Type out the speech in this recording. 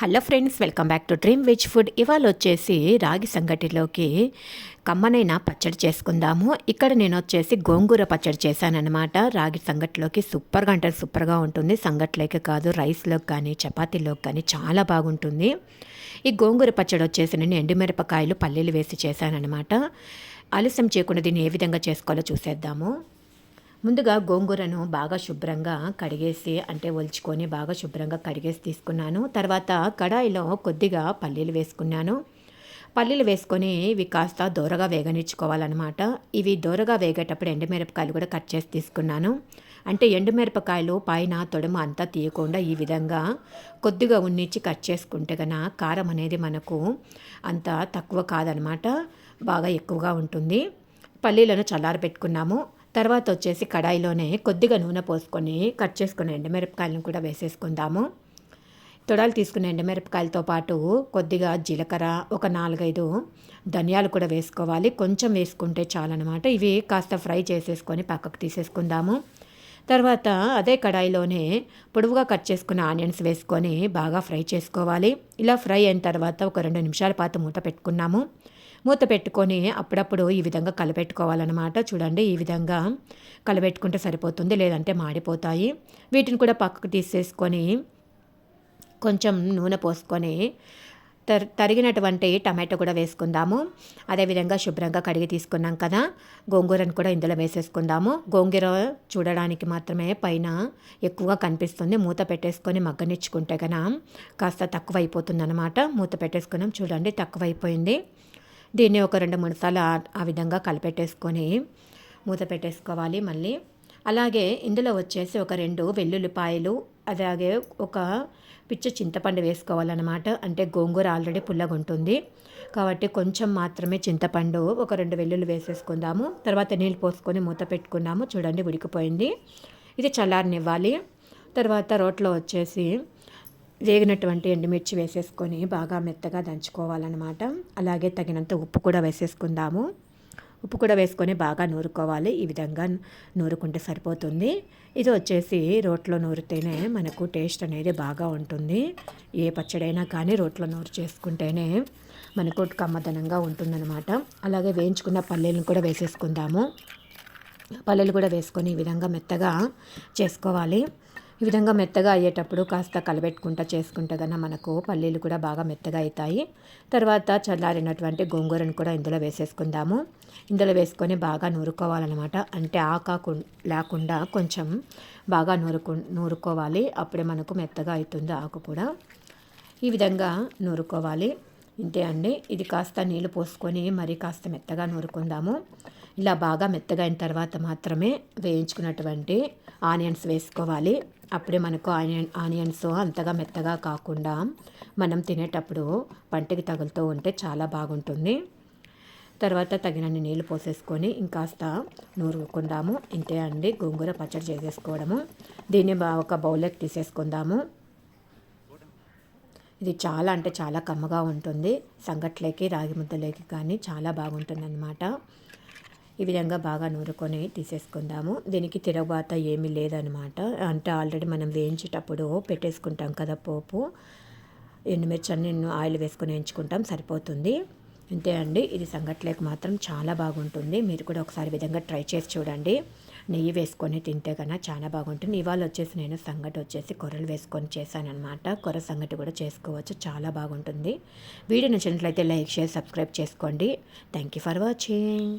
Hello friends welcome back to Dream Veg food. ఇవాళ వచ్చేసి రాగి సంగటిలోకి కమ్మనైన పచ్చడి చేసుకుందాము. ఇక్కడ నేను వచ్చేసి గోంగూర పచ్చడి చేశానమాట రాగి సంగటిలోకి సూపర్గా అంటే సూపర్గా ఉంటుంది. సంగట్లోకి కాదు రైస్లోకి కానీ చపాతీలోకి కానీ చాలా బాగుంటుంది. ఈ గోంగూర పచ్చడి వచ్చేసి నేను ఎండుమిరపకాయలు పల్లీలు వేసి చేశానమాట ఆలస్యం చేయకుండా దీన్ని ఏ విధంగా చేసుకోవాలో చూసేద్దాము. ముందుగా గోంగూరను బాగా శుభ్రంగా కడిగేసి అంటే ఒలుచుకొని బాగా శుభ్రంగా కడిగేసి తీసుకున్నాను. తర్వాత కడాయిలో కొద్దిగా పల్లీలు వేసుకున్నాను. పల్లీలు వేసుకొని ఇవి కాస్త దూరగా వేగనిచ్చుకోవాలన్నమాట. ఇవి దూరగా వేగేటప్పుడు ఎండుమిరపకాయలు కూడా కట్ చేసి తీసుకున్నాను. అంటే ఎండుమిరపకాయలు పైన తొడమ అంతా తీయకుండా ఈ విధంగా కొద్దిగా ఉన్నిచ్చి కట్ చేసుకుంటే గన కారం అనేది మనకు అంత తక్కువ కాదనమాట బాగా ఎక్కువగా ఉంటుంది. పల్లీలను చల్లారబెట్టుకున్నాము. తర్వాత వచ్చేసి కడాయిలోనే కొద్దిగా నూనె పోసుకొని కట్ చేసుకున్న ఎండమిరపకాయలను కూడా వేసేసుకుందాము. తొడాలు తీసుకున్న ఎండమిరపకాయలతో పాటు కొద్దిగా జీలకర్ర ఒక నాలుగైదు ధనియాలు కూడా వేసుకోవాలి. కొంచెం వేసుకుంటే చాలన్నమాట. ఇవి కాస్త ఫ్రై చేసేసుకొని పక్కకు తీసేసుకుందాము. తర్వాత అదే కడాయిలోనే పొడవుగా కట్ చేసుకున్న ఆనియన్స్ వేసుకొని బాగా ఫ్రై చేసుకోవాలి. ఇలా ఫ్రై అయిన తర్వాత ఒక రెండు నిమిషాల పాటు మూత పెట్టుకున్నాము. మూత పెట్టుకొని అప్పుడప్పుడు ఈ విధంగా కలపెట్టుకోవాలన్నమాట. చూడండి ఈ విధంగా కలబెట్టుకుంటే సరిపోతుంది లేదంటే మాడిపోతాయి. వీటిని కూడా పక్కకు తీసేసుకొని కొంచెం నూనె పోసుకొని తర్ తరిగినటువంటి టమాటో కూడా వేసుకుందాము. అదేవిధంగా శుభ్రంగా కడిగి తీసుకున్నాం కదా గోంగూరను కూడా ఇందులో వేసేసుకుందాము. గోంగూర చూడడానికి మాత్రమే పైన ఎక్కువగా కనిపిస్తుంది. మూత పెట్టేసుకొని మగ్గనిచ్చుకుంటే కనుక కాస్త తక్కువ అయిపోతుంది అనమాట మూత పెట్టేసుకున్నాం చూడండి తక్కువ అయిపోయింది దీన్ని ఒక రెండు మూడు సార్లు ఆ విధంగా కలిపెట్టేసుకొని మూత పెట్టేసుకోవాలి మళ్ళీ. అలాగే ఇందులో వచ్చేసి ఒక రెండు వెల్లుల్లిపాయలు అలాగే ఒక పిచ్చ చింతపండు వేసుకోవాలన్నమాట. అంటే గోంగూర ఆల్రెడీ పుల్లగా ఉంటుంది. కాబట్టి కొంచెం మాత్రమే చింతపండు ఒక రెండు వెల్లుల్లి వేసేసుకుందాము. తర్వాత నీళ్ళు పోసుకొని మూత పెట్టుకున్నాము. చూడండి ఉడికిపోయింది. ఇది చల్లారనివ్వాలి. తర్వాత రోట్లో వచ్చేసి వేగినటువంటి ఎండుమిర్చి వేసేసుకొని బాగా మెత్తగా దంచుకోవాలన్నమాట. అలాగే తగినంత ఉప్పు కూడా వేసేసుకుందాము. ఉప్పు కూడా వేసుకొని బాగా నూరుకోవాలి. ఈ విధంగా నూరుకుంటే సరిపోతుంది. ఇది వచ్చేసి రోట్లో నూరితేనే మనకు టేస్ట్ అనేది బాగా ఉంటుంది. ఏ పచ్చడైనా కానీ రోట్లో నూరు చేసుకుంటేనే మనకు కమ్మదనంగా ఉంటుందన్నమాట. అలాగే వేయించుకున్న పల్లీలను కూడా వేసేసుకుందాము. పల్లెలు కూడా వేసుకొని ఈ విధంగా మెత్తగా చేసుకోవాలి. ఈ విధంగా మెత్తగా అయ్యేటప్పుడు కాస్త కలబెట్టుకుంటా చేసుకుంటా కన్నా మనకు పల్లీలు కూడా బాగా మెత్తగా అవుతాయి. తర్వాత చల్లారినటువంటి గోంగూరను కూడా ఇందులో వేసేసుకుందాము. ఇందులో వేసుకొని బాగా నూరుకోవాలన్నమాట. అంటే ఆకాకు లేకుండా కొంచెం బాగా నూరుకు నూరుకోవాలి. అప్పుడే మనకు మెత్తగా అవుతుంది ఆకు కూడా. ఈ విధంగా నూరుకోవాలి. ఇంతే అండి. ఇది కాస్త నీళ్ళు పోసుకొని మరి కాస్త మెత్తగా నూరుకుందాము. ఇలా బాగా మెత్తగా అయిన తర్వాత మాత్రమే వేయించుకున్నటువంటి ఆనియన్స్ వేసుకోవాలి. అప్పుడే మనకు ఆనియన్ ఆనియన్స్ అంతగా మెత్తగా కాకుండా మనం తినేటప్పుడు పంటికి తగులుతూ ఉంటే చాలా బాగుంటుంది. తర్వాత తగినన్ని నీళ్ళు పోసేసుకొని ఇంకాస్త నూరుకుందాము. ఇంతే అండి. గోంగూర పచ్చడి చేసేసుకోవడము. దీన్ని ఒక బౌల్లోకి తీసేసుకుందాము. ఇది చాలా అంటే చాలా కమ్మగా ఉంటుంది. సంగట్లేకి రాగి ముద్దలేకి కానీ చాలా బాగుంటుంది అన్నమాట ఈ విధంగా బాగా నూరుకొని తీసేసుకుందాము. దీనికి తిరగబాత ఏమీ లేదనమాట అంటే ఆల్రెడీ మనం వేయించేటప్పుడు పెట్టేసుకుంటాం కదా పోపు. ఎండుమిర్చి అన్ని ఆయిల్ వేసుకొని వేయించుకుంటాం సరిపోతుంది. అంతే అండి. ఇది సంగట్లేక మాత్రం చాలా బాగుంటుంది. మీరు కూడా ఒకసారి విధంగా ట్రై చేసి చూడండి. నెయ్యి వేసుకొని తింటే కన్నా చాలా బాగుంటుంది. ఇవాళ వచ్చేసి నేను సంగటి వచ్చేసి కొర్రలు వేసుకొని చేశాను అనమాట కొర్ర సంగటి కూడా చేసుకోవచ్చు. చాలా బాగుంటుంది. వీడియో నచ్చినట్లయితే లైక్ షేర్ సబ్స్క్రైబ్ చేసుకోండి. Thank you for watching